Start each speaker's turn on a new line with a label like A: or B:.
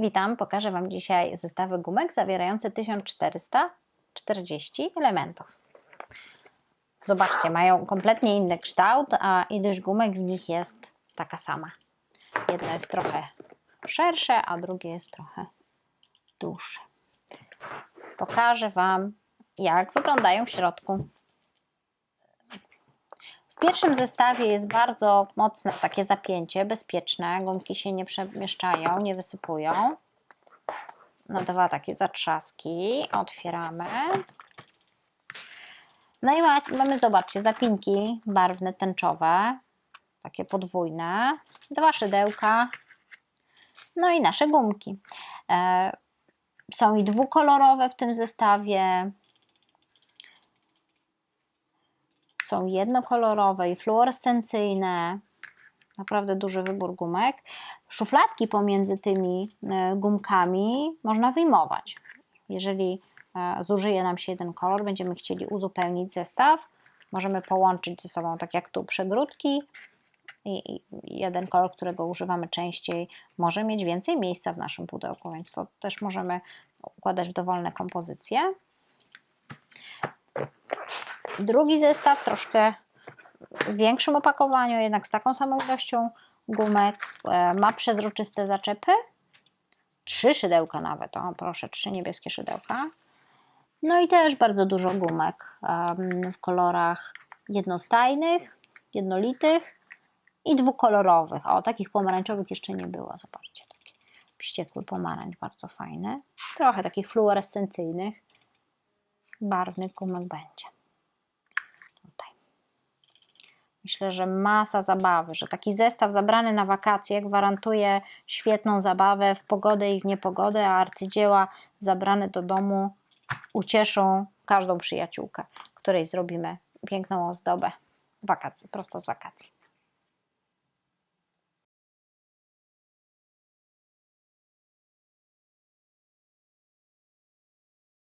A: Witam, pokażę Wam dzisiaj zestawy gumek zawierające 1440 elementów. Zobaczcie, mają kompletnie inny kształt, a ilość gumek w nich jest taka sama. Jedno jest trochę szersze, a drugie jest trochę dłuższe. Pokażę Wam, jak wyglądają w środku. W pierwszym zestawie jest bardzo mocne takie zapięcie, bezpieczne. Gumki się nie przemieszczają, nie wysypują. Na dwa takie zatrzaski. Otwieramy. No i mamy, zobaczcie, zapinki barwne, tęczowe. Takie podwójne. Dwa szydełka. No i nasze gumki. E, są i dwukolorowe w tym zestawie. Są jednokolorowe i fluorescencyjne. Naprawdę duży wybór gumek. Szufladki pomiędzy tymi e, gumkami można wyjmować. Jeżeli e, zużyje nam się jeden kolor, będziemy chcieli uzupełnić zestaw, możemy połączyć ze sobą, tak jak tu, przegródki i jeden kolor, którego używamy częściej, może mieć więcej miejsca w naszym pudełku, więc to też możemy układać w dowolne kompozycje. Drugi zestaw, troszkę w większym opakowaniu, jednak z taką samą ilością gumek, e, ma przezroczyste zaczepy. Trzy szydełka nawet, o proszę, trzy niebieskie szydełka. No i też bardzo dużo gumek w kolorach jednostajnych, jednolitych i dwukolorowych. O, takich pomarańczowych jeszcze nie było, zobaczcie, taki wściekły pomarańcz, bardzo fajny. Trochę takich fluorescencyjnych, barwnych gumek będzie. Myślę, że masa zabawy, że taki zestaw zabrany na wakacje gwarantuje świetną zabawę w pogodę i w niepogodę, a arcydzieła zabrane do domu ucieszą każdą przyjaciółkę, której zrobimy piękną ozdobę wakacji, prosto z wakacji.